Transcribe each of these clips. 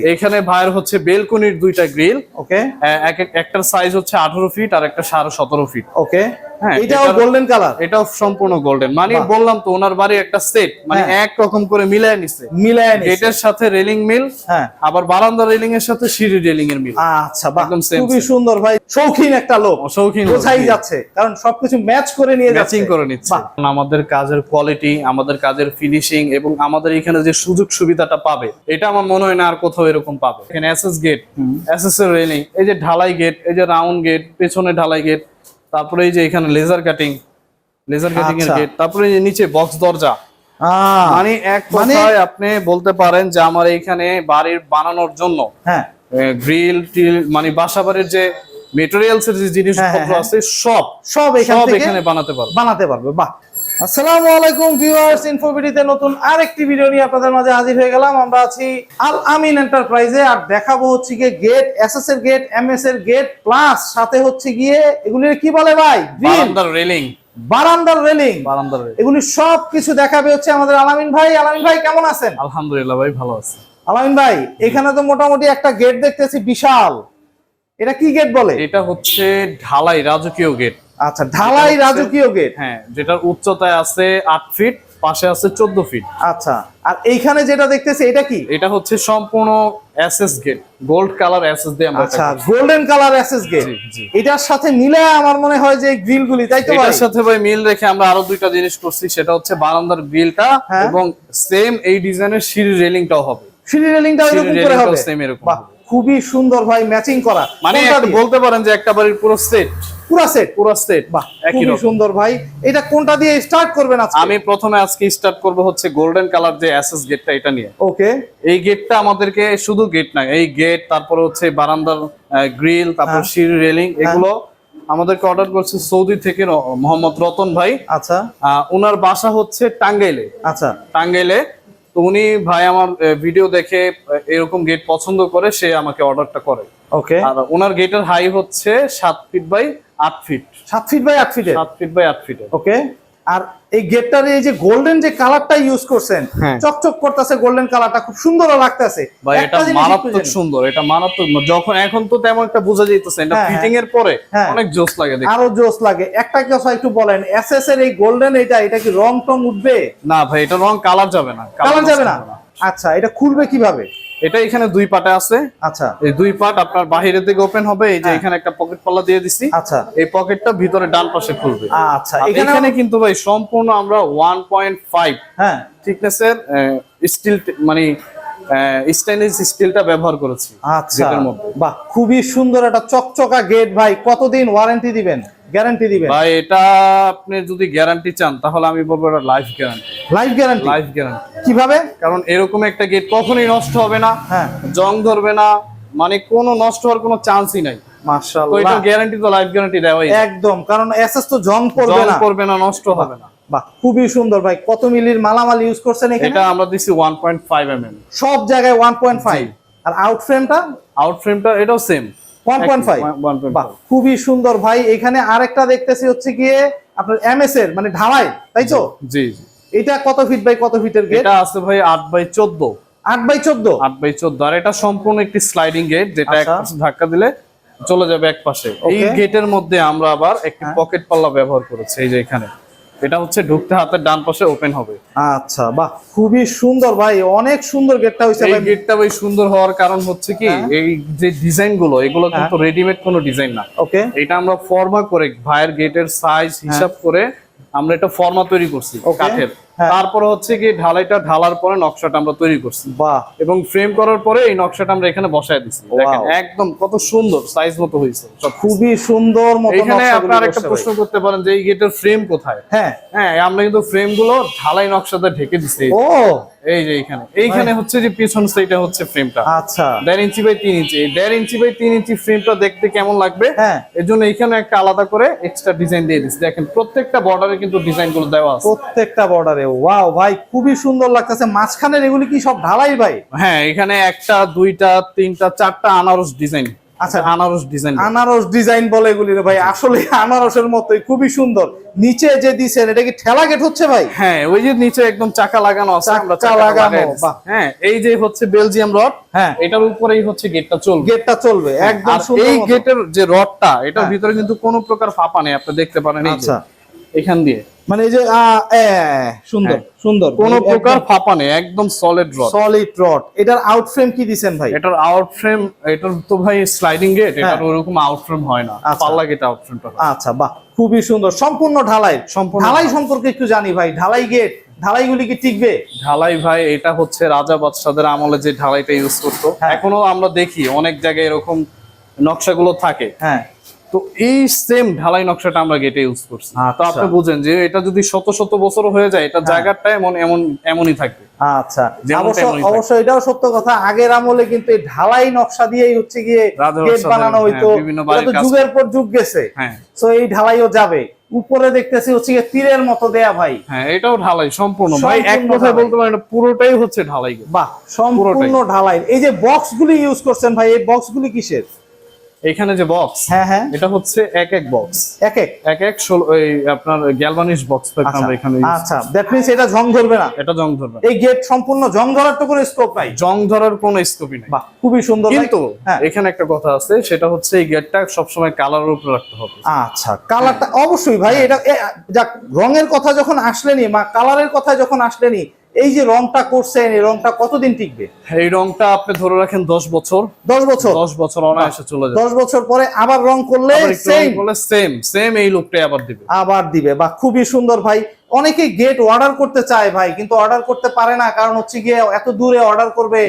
এখানে ভাইয়ের হচ্ছে বেলকনির দুইটা গ্রিল। ওকে। এক এক- একটার সাইজ হচ্ছে আঠারো ফিট আর একটা সাড়ে সতেরো ফিট ওকে। এটাও এটার- গোল্ডেন কালার এটাও সম্পূর্ণ গোল্ডেন মানে বললাম তো ওনার বাড়ি একটা সেট মানে হ্যাঁ। এক রকম করে মিলায় নিছে। মিলায় নিছে। সাথে রেলিং মিল হ্যাঁ। আবার বারান্দা রেলিং এর সাথে সিঁড়ি রেলিং এর মিল আচ্ছা একদম খুবই সুন্দর ভাই। শৌখিন একটা লোক। শৌখিন বোঝাই যাচ্ছে কারণ সবকিছু ম্যাচ করে নিয়ে যাচ্ছে। করে নিচ্ছে। আমাদের কাজের কোয়ালিটি আমাদের কাজের ফিনিশিং এবং আমাদের এখানে যে সুযোগ সুবিধাটা পাবে এটা আমার মনে হয় না আর কোথাও এরকম পাবে। এখানে এসএস গেট এসএস এর রেলিং এই যে ঢালাই গেট এই যে রাউন্ড গেট পেছনে ঢালাই গেট তারপরে এই যে এখানে লেজার কাটিং লেজার কাটিং এর আচ্ছা। গেট তারপরে এই নিচে বক্স দরজা মানে এক মানে- কথায় আপনি বলতে পারেন যে আমার এখানে বাড়ির বানানোর জন্য হ্যাঁ গ্রিল টিল মানে বাসা বাড়ির যে মেটেরিয়ালস এর যে জিনিসপত্র হ্যাঁ। আছে সব সব এখানে বানাতে পারব বানাতে পারবে বাহ আসসালামু আলাইকুম ভিউয়ার্স ইনফোবিডিতে নতুন আরেকটি ভিডিও নিয়ে আপনাদের মাঝে হাজির হয়ে গেলাম। আমরা আছি আল আমিন এন্টারপ্রাইজে আর দেখাবো হচ্ছে গিয়ে গেট এসএস এর গেট এমএস এর গেট প্লাস সাথে হচ্ছে গিয়ে এগুলি কি বলে ভাই? বারান্দার রেলিং বারান্দার রেলিং বারান্দার রেলিং এগুলি সব কিছু দেখাবে হচ্ছে আমাদের আলামিন ভাই। আলামিন ভাই কেমন আছেন? আলহামদুলিল্লাহ ভাই ভালো আছে। আলামিন ভাই এখানে তো মোটামুটি একটা গেট দেখতেছি বিশাল। এটা কি গেট বলে? এটা হচ্ছে ঢালাই রাজকীয় গেট আচ্ছা ঢালাই রাজকীয় গেট। হ্যাঁ যেটার উচ্চতায় আছে আট ফিট পাশে আছে চোদ্দ ফিট। আচ্ছা আর এইখানে যেটা দেখতেছি এটা কি? এটা হচ্ছে সম্পূর্ণ SS gate gold colour SS দিয়ে আমরা আচ্ছা গোল্ডেন কালার গেট। এটার সাথে মিলে আমার মনে হয় যে তাই তো ভাই? এটার সাথে ভাই মিল রেখে আমরা আরও দুইটা জিনিস করছি সেটা হচ্ছে বারান্দার গ্রিলটা হ্যাঁ। এবং সেম এই ডিজাইনের সিঁড়ি রেলিংটাও হবে। সিঁড়ি রেলিংটা সিঁড়ি এরকম করে হবে? সেম এরকম বাহ খুবই সুন্দর ভাই ম্যাচিং করা। মানে? বলতে পারেন যে একটা বাড়ির পুরো সেট পুরা সেট পুরো সেট বাহ একই খুবই সুন্দর ভাই। এটা কোনটা দিয়ে স্টার্ট করবেন আজকে? আমি প্রথমে আজকে স্টার্ট করব হচ্ছে গোল্ডেন কালার যে অ্যাসেস গেটটা এটা নিয়ে। ওকে এই গেটটা আমাদেরকে শুধু গেট না এই গেট তারপরে হচ্ছে বারান্দার গ্রিল তারপর হ্যাঁ। সিঁড়ি রেলিং এগুলো আমাদেরকে অর্ডার করছে সৌদি থেকে মোহাম্মদ রতন ভাই। আচ্ছা। ওনার বাসা হচ্ছে টাঙ্গাইলে। আচ্ছা। টাঙ্গাইলে। তো উনি ভাই আমার ভিডিও দেখে এরকম গেট পছন্দ করে সে আমাকে অর্ডারটা করে। ওকে আর ওনার গেটের হাই হচ্ছে সাত ফিট বাই আট ফিট সাত ফিট বাই আট ফিটের সাত ফিট বাই আট ফিটের ওকে আর এই গেটটার এই যে গোল্ডেন যে কালারটা ইউজ করছেন হ্যাঁ। চকচক করতেছে গোল্ডেন কালারটা খুব সুন্দর লাগতেছে। বা এটা মারাত্মক সুন্দর এটা মারাত্মক যখন এখন তো তেমন একটা বোঝা যাইতেছে এটা হ্যাঁ, ফিটিং এর পরে হ্যাঁ। অনেক জোস লাগে দেখতে। আরও জোস লাগে। একটা কথা একটু বলেন এসএস এর এই গোল্ডেন এটা এটা কি রং টং উঠবে? না ভাই এটা রং কালার যাবে না কালার যাবে না। আচ্ছা এটা খুলবে কীভাবে? এটা এখানে দুই পাটে আছে। আচ্ছা। এই দুই পাট আপনার বাহিরের দিকে ওপেন হবে এই যে হ্যাঁ। এখানে একটা পকেট পাল্লা দিয়ে দিছি। আচ্ছা। এই পকেটটা ভিতরে ডান পাশে খুলবে। আচ্ছা এখানে কিন্তু ভাই সম্পূর্ণ আমরা ওয়ান পয়েন্ট ফাইভ হ্যাঁ। থিকনেসের স্টিল মানে স্টেনলেস স্টিলটা ব্যবহার করেছি আচ্ছা। বাহ খুবই সুন্দর একটা চকচকা গেট ভাই। কতদিন ওয়ারেন্টি দিবেন? গ্যারান্টি দিবেন? ভাই এটা আপনি যদি গ্যারান্টি চান তাহলে আমি বলব এটা life guarantee life guarantee life guarantee কীভাবে? কারণ এরকম একটা গেট কখনোই নষ্ট হবে না। হ্যাঁ। জং ধরবে না। মানে কোনো নষ্ট হওয়ার কোনো চান্সই নাই। তো এটা মাশাআল্লাহ গ্যারান্টি তো লাইফ গ্যারান্টি দেওয়াই একদম কারণ এসএস তো জং পড়বে জং না। করবে না নষ্ট হবে না। বাহ খুবই সুন্দর ভাই। কত মিলির মালামাল ইউজ করছেন এখানে? এটা আমরা দিছি one point five M M সব জায়গায় 1.5 আর আউট ফ্রেমটা আউট ফ্রেমটা এটাও সেম 1.5 খুবই সুন্দর ভাই। এখানে আরেকটা দেখতেছি হচ্ছে গিয়ে আপনার এমএস এর মানে ঢালাই তাই তো? জি এটা কত ফিট বাই কত ফিটের গেট এটা আছে ভাই আট বাই চোদ্দ। আট বাই চোদ্দ? আট বাই চোদ্দ। আর এটা সম্পূর্ণ একটি স্লাইডিং গেট যেটা এক আচ্ছা। ধাক্কা দিলে চলে যাবে এক পাশে। এই গেটের মধ্যে আমরা আবার একটি হ্যাঁ। পকেট পাল্লা ব্যবহার করেছি এই যে এখানে। এটা হচ্ছে ঢুকতে হাতের ডান পাশে ওপেন হবে আচ্ছা বাহ খুবই সুন্দর ভাই অনেক সুন্দর গেটটা হইছে ভাই গেটটা ভাই সুন্দর হওয়ার কারণ হচ্ছে কি হ্যাঁ। এই যে ডিজাইনগুলো এগুলো কিন্তু রেডিমেড কোনো ডিজাইন না ওকে এটা আমরা ফর্মা করে ভাইয়ের গেটের সাইজ হিসাব করে আমরা এটা ফর্মা তৈরি করছি. কাঠের হ্যাঁ। তারপরে হচ্ছে কি ঢালাইটা ঢালার পরে নকশাটা আমরা তৈরি করছি। বাহ। এবং ফ্রেম করার পরে এই নকশাটা আমরা এখানে বসায় দিছি। দেখেন একদম কত সুন্দর সাইজ মতো হয়েছে সব খুবই সুন্দর মতো এখানে আপনারা আপনার একটা প্রশ্ন করতে পারেন যে এই গেটের ফ্রেম কোথায়? হ্যাঁ। হ্যাঁ আমরা কিন্তু ফ্রেমগুলো ঢালাই নকশাতে ঢেকে দিছি। ও এই যে এইখানে এইখানে হচ্ছে যে পিছন সাইডে হচ্ছে ফ্রেমটা আচ্ছা। দেড় ইঞ্চি বাই তিন ইঞ্চি এই দেড় ইঞ্চি বাই তিন ইঞ্চি ফ্রেমটা দেখতে কেমন লাগবে? হ্যাঁ। এর জন্য এখানে একটা আলাদা করে এক্সট্রা ডিজাইন দিয়ে দিচ্ছি। দেখেন প্রত্যেকটা বর্ডারে কিন্তু ডিজাইনগুলো দেওয়া আছে। প্রত্যেকটা বর্ডারে ওয়াও ভাই খুবই সুন্দর লাগতেছে। মাঝখানের এগুলি কি সব ঢালাই ভাই? হ্যাঁ এখানে একটা দুইটা তিনটা চারটা আনারস ডিজাইন আচ্ছা। আনারস ডিজাইন আনারস ডিজাইন বলে এগুলি রে ভাই। আসলে আনারসের মতোই খুবই সুন্দর। নিচে যে দিছেন এটা কি ঠেলা গেট হচ্ছে ভাই? হ্যাঁ ওই যে নিচে একদম চাকা লাগানো আছে আমরা চাকা লাগানো, হ্যাঁ এই যে হচ্ছে বেলজিয়াম রড হ্যাঁ। এটার উপরেই হচ্ছে গেটটা চলবে। গেটটা চলবে একদম সুন্দর এই গেটের যে রডটা এটার হ্যাঁ। ভিতরে কিন্তু কোনো প্রকার ফাঁপা নেই আপনি দেখতে পারেন আচ্ছা। এখান দিয়ে। মানে এই যে সুন্দর হ্যাঁ। সুন্দর। কোন প্রকার ফাঁপা নেই একদম সলিড রড সলিড রড এটার আউট ফ্রেম কি দিছেন ভাই? এটার আউট ফ্রেম এটার তো ভাই স্লাইডিং গেট এটার ওরকম আউট ফ্রেম হয় না। আচ্ছা। পাল্লা গেট আউট ফ্রেমটা হয়। আচ্ছা বাহ খুবই সুন্দর। সম্পূর্ণ ঢালাই। সম্পূর্ণ ঢালাই ঢালাই। সম্পর্কে একটু জানি ভাই। ঢালাই গেট ঢালাইগুলি কি টিকবে? ঢালাই ভাই এটা হচ্ছে রাজা বাদশাদের আমলে যে ঢালাইটা ইউজ করতো। হ্যাঁ। এখনও আমরা দেখি অনেক জায়গায় এরকম নকশাগুলো থাকে। হ্যাঁ। তো এই সেম ঢালাই নকশাটা আমরা গেটে ইউজ করছি। তো আচ্ছা। আপনি বুঝেন যে এটা যদি শত শত বছর হয়ে যায় এটা জায়গাটা এমন এমন এমনই থাকবে। আচ্ছা। অবশ্য এটাও সত্য কথা আগের আমলে কিন্তু এই ঢালাই নকশা দিয়েই হচ্ছে গিয়ে গেট বানানো হইতো। হ্যাঁ, যুগের পর যুগ গেছে। হ্যাঁ। তো এই ঢালাইও যাবে। উপরে দেখতেছি হচ্ছে গিয়ে তীরের মতো দেয়া ভাই। হ্যাঁ এটাও ঢালাই সম্পূর্ণ। ভাই এক কথায় বলতে পারেন এটা পুরোটাই হচ্ছে ঢালাই। বাহ সম্পূর্ণ ঢালাই। এই যে বক্স গুলি ইউজ করছেন ভাই এই বক্স গুলি কিসের? এখানে যে বক্স হ্যাঁ হ্যাঁ। এটা হচ্ছে এক এক বক্স এক এক। এক এক ষোলো এই আপনার গ্যালভানিশ বক্স আচ্ছা আমরা এখানে আচ্ছা। দ্যাট মিন্স এটা জং ধরবে না। এটা জং ধরবে এই গেট সম্পূর্ণ জং ধরার তো কোনো স্কোপ নাই। জং ধরার কোনো স্কোপই নেই। বাহ খুবই সুন্দর। কিন্তু হ্যাঁ। এখানে একটা কথা আছে সেটা হচ্ছে এই গেটটা সবসময় কালারের উপর রাখতে হবে। আচ্ছা কালারটা অবশ্যই ভাই এটা এ, যাক রঙের কথা যখন আসলেনি মা কালারের কথা যখন আসলেনি এই যে রংটা করছেন এই রংটা কতদিন টিকবে? এই রংটা আপনি ধরে রাখেন দশ বছর। দশ বছর? দশ বছর অনায়াসে চলে যাবে। দশ বছর পরে আবার রং করলে সেম সেম সেম এই লোকটাই আবার দিবে। আবার দিবে। বা খুবই সুন্দর ভাই। অনেকে গেট অর্ডার করতে চায় ভাই কিন্তু অর্ডার করতে পারে না। কারণ হচ্ছে গিয়ে এত দূরে অর্ডার করবে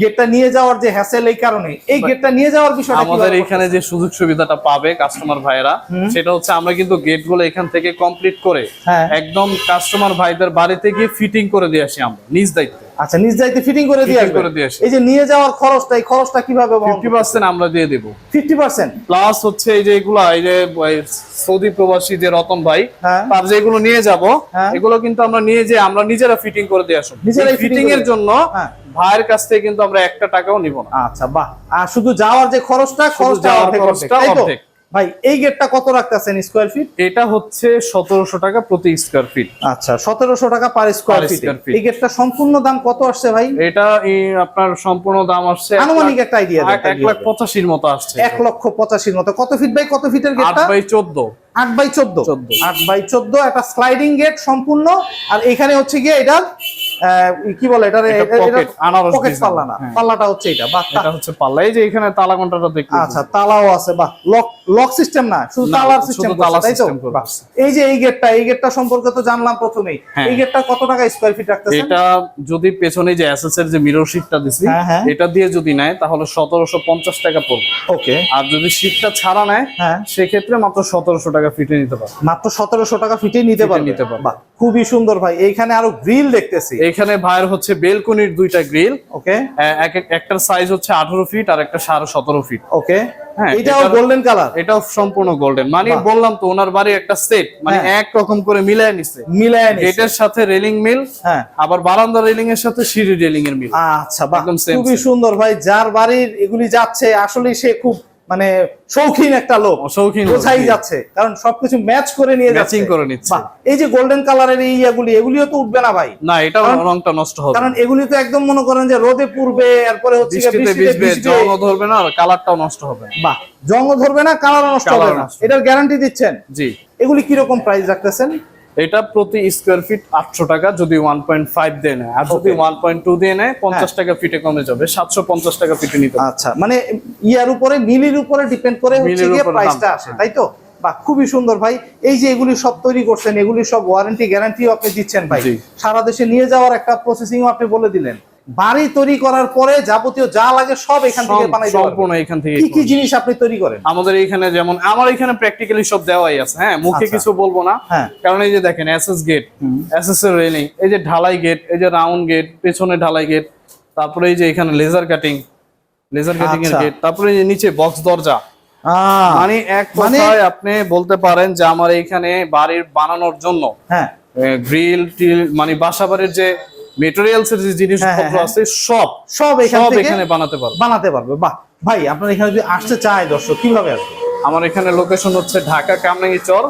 গেটটা নিয়ে যাওয়ার যে হ্যাসেল এই কারণে। এই গেটটা নিয়ে যাওয়ার বিষয়টা আমাদের এখানে যে সুযোগ সুবিধাটা পাবে কাস্টমার ভাইরা সেটা হচ্ছে আমরা কিন্তু গেটগুলো এখান থেকে কমপ্লিট করে হ্যাঁ। একদম কাস্টমার ভাইদের বাড়িতে গিয়ে ফিটিং করে দিয়ে আসি আমরা নিজ দায়িত্বে। আচ্ছা নিজ দায়িত্বে ফিটিং করে দিয়ে আসবে করে দিয়ে আসি। এই যে নিয়ে যাওয়ার খরচটা এই খরচটা কীভাবে ফিফটি পার্সেন্ট আমরা দিয়ে দেবো। Fifty percent? প্লাস হচ্ছে এই যে এগুলা এই যে সৌদি প্রবাসী যে রতন ভাই হ্যাঁ। তার যেগুলো নিয়ে যাব হ্যাঁ। এগুলো কিন্তু আমরা নিয়ে যে আমরা নিজেরা ফিটিং করে দিয়ে আসব। fitting ফিটিং এর জন্য হ্যাঁ। ভাইয়ের কাছ থেকে কিন্তু আমরা একটা টাকাও নিব না। আচ্ছা বাহ। আর শুধু যাওয়ার যে খরচটা খরচটা অর্ধেক। ভাই এই গেটটা কত রাখতেছেন স্কোয়ার ফিট এটা হচ্ছে সতেরোশো টাকা প্রতি স্কোয়ার ফিট আচ্ছা সতেরোশো টাকা পার স্কোয়ার ফিট এই গেটটা সম্পূর্ণ দাম কত আসছে ভাই? এটা আপনার সম্পূর্ণ দাম আসছে আনুমানিক একটা আইডিয়া এক- এক লাখ পঁচাশির মতো আসছে। এক লক্ষ পঁচাশির মতো। কত ফিট বাই কত ফিটের গেটটা? বাই চোদ্দ। আট বাই চোদ্দ। 14 আট বাই চোদ্দ একটা স্লাইডিং গেট সম্পূর্ণ। আর এখানে হচ্ছে গিয়ে এটা কি বলে এটা এটা আনারস পাল্লা না। হ্যাঁ। পাল্লাটা হচ্ছে এটা হচ্ছে পাল্লা। এই যে এখানে তালা ঘন্টাটা দেখতে আচ্ছা তালাও আছে বাহ। লক লক সিস্টেম না শুধু তালার সিস্টেম তালা তাই তো। এই যে এই গেটটা এই গেটটা সম্পর্কে তো জানলাম প্রথমেই। হ্যাঁ। এই গেটটা কত টাকা স্কোয়ার ফিট রাখতেছেন? এটা যদি পেছনে যে এসএস এর যে মিরর শিটটা দিছি হ্যাঁ। এটা দিয়ে যদি নেয় তাহলে সতেরোশো পঞ্চাশ টাকা পড়বে। ওকে। আর যদি শিটটা ছাড়া নেয় হ্যাঁ। সেক্ষেত্রে মাত্র সতেরোশো টাকা ফিটে নিতে পারবে। মাত্র সতেরোশো টাকা ফিটে নিতে পারবে। নিতে পারবে। বাহ খুবই সুন্দর ভাই। এইখানে আরও গ্রিল দেখতেছি। এখানে ভাইয়ের হচ্ছে বেলকনির দুইটা গ্রিল। ওকে। এক এক- একটার সাইজ হচ্ছে আঠারো ফিট আর একটা সাড়ে সতেরো ফিট ওকে। হ্যাঁ, এটাও গোল্ডেন কালার এটাও সম্পূর্ণ গোল্ডেন মানে বললাম তো ওনার বাড়ির একটা সেট মানে হ্যাঁ। এক রকম করে মিলায় নিছে। মিলায় নিছে। সাথে রেলিং মিল হ্যাঁ। আবার বারান্দা রেলিং এর সাথে সিঁড়ি রেলিং এর মিল আচ্ছা একদম খুবই সুন্দর ভাই যার বাড়ির এগুলি যাচ্ছে আসলে সে খুব মানে শৌখিন একটা লোক। শৌখিন বোঝাই যাচ্ছে। কারণ সবকিছু ম্যাচ করে নিয়ে ম্যাচিং করে নিচ্ছে। এই যে গোল্ডেন কালারের এই ইয়াগুলি এগুলিও তো উঠবে না ভাই। না এটা রংটা নষ্ট হবে। কারণ এগুলি তো একদম মনে করেন যে রোদে পুড়বে এরপরে হচ্ছে বৃষ্টিতে ভিজবে। জলও ধরবে না আর কালারটাও নষ্ট হবে। বাহ জঙ্গ ধরবে না কালার নষ্ট হবে না। এটার গ্যারান্টি দিচ্ছেন? জি। এগুলি কি রকম প্রাইস রাখতেছেন? এটা প্রতি স্কোয়ার ফিট আটশো টাকা যদি ওয়ান পয়েন্ট ফাইভ দিয়ে নেয়। আর যদি ওয়ান পয়েন্ট টু দিয়ে নেয় পঞ্চাশ টাকা ফিটে কমে যাবে সাতশো পঞ্চাশ টাকা ফিটে নিতে আচ্ছা মানে ইয়ার উপরে মিলির উপরে ডিপেন্ড করে প্রাইসটা আসে হ্যাঁ। তাই তো? বা খুবই সুন্দর ভাই। এই যে এগুলি সব তৈরি করছেন এগুলি সব ওয়ারেন্টি গ্যারান্টিও আপনি দিচ্ছেন ভাই। সারা দেশে নিয়ে যাওয়ার একটা প্রসেসিং আপনি বলে দিলেন। বাড়ি তৈরি করার পরে যাবতীয় যা লাগে সব এখান থেকে বানাই সম্পূর্ণ এখান থেকে কি কি জিনিস আপনি তৈরি করেন? আমাদের এখানে যেমন আমার এখানে প্র্যাকটিক্যালি সব দেওয়াই আছে হ্যাঁ? মুখে আচ্ছা। কিছু বলব না। হ্যাঁ। কারণ এই যে দেখেন এসএস গেট এসএস এর রেলিং এই যে ঢালাই গেট এই যে রাউন্ড গেট পেছনে ঢালাই গেট তারপরে এই যে এখানে লেজার কাটিং লেজার কাটিং এর আচ্ছা। গেট তারপরে এই যে নিচে বক্স দরজা। মানে এক মানে- কথায় আপনি বলতে পারেন যে আমার এইখানে বাড়ির বানানোর জন্য হ্যাঁ। গ্রিল টিল মানে বাসাবাড়ির যে মেটেরিয়ালস এর যে জিনিসপত্র হ্যাঁ, আছে সব সব এখান সব থেকে এখানে বানাতে পারব। বানাতে পারবে। বাহ ভাই আপনার এখানে যদি আসতে চায় দর্শক কীভাবে আসবে? আমার এখানে লোকেশন হচ্ছে ঢাকা কামরাঙ্গি চর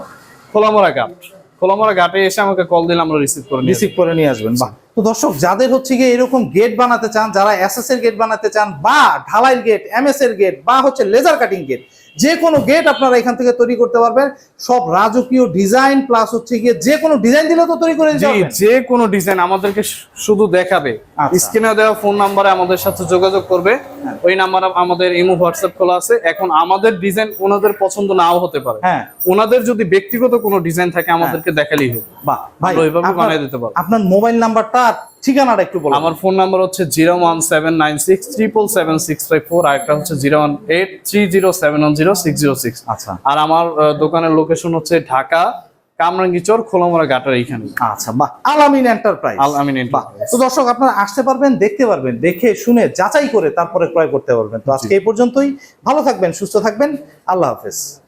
খোলামরা ঘাট। খোলামরা ঘাটে এসে আমাকে কল দিলে আমরা রিসিভ করে রিসিভ করে নিয়ে আসবেন বাহ। তো দর্শক যাদের হচ্ছে গিয়ে এরকম গেট বানাতে চান যারা এসএস এর গেট বানাতে চান বা ঢালাইয়ের গেট এমএস এর গেট বা হচ্ছে লেজার কাটিং গেট যে কোনো গেট আপনারা এখান থেকে তৈরি করতে পারবেন। সব রাজকীয় ডিজাইন প্লাস হচ্ছে গিয়ে যে কোনো ডিজাইন দিলে তো তৈরি করে দিতে যে কোনো ডিজাইন আমাদেরকে শুধু দেখাবে। আচ্ছা। স্ক্রিনে দেওয়া ফোন নাম্বারে আমাদের সাথে যোগাযোগ করবে। ওই নাম্বারে আমাদের ইমো হোয়াটসঅ্যাপ খোলা আছে। এখন আমাদের ডিজাইন ওনাদের পছন্দ নাও হতে পারে। হ্যাঁ। ওনাদের যদি ব্যক্তিগত কোনো ডিজাইন থাকে আমাদেরকে দেখালেই হবে। বাহ ভাই ওইভাবে আপনার- বানিয়ে দিতে পারব। আপনার মোবাইল নাম্বারটা ঠিকানাটা একটু বলুন আমার ফোন নাম্বার হচ্ছে zero one seven nine six triple seven six five four আর একটা হচ্ছে zero one eight three zero seven one zero six. Zero six আচ্ছা। আর আমার দোকানের লোকেশন হচ্ছে ঢাকা কামরাঙ্গিচর খোলামরা ঘাটের এইখানে। আচ্ছা বাহ আলামিন এন্টারপ্রাইজ আল আমিন বাহ তো দর্শক আপনারা আসতে পারবেন দেখতে পারবেন দেখে শুনে যাচাই করে তারপরে ক্রয় করতে পারবেন। তো আজকে এই পর্যন্তই। ভালো থাকবেন সুস্থ থাকবেন। আল্লাহ হাফেজ।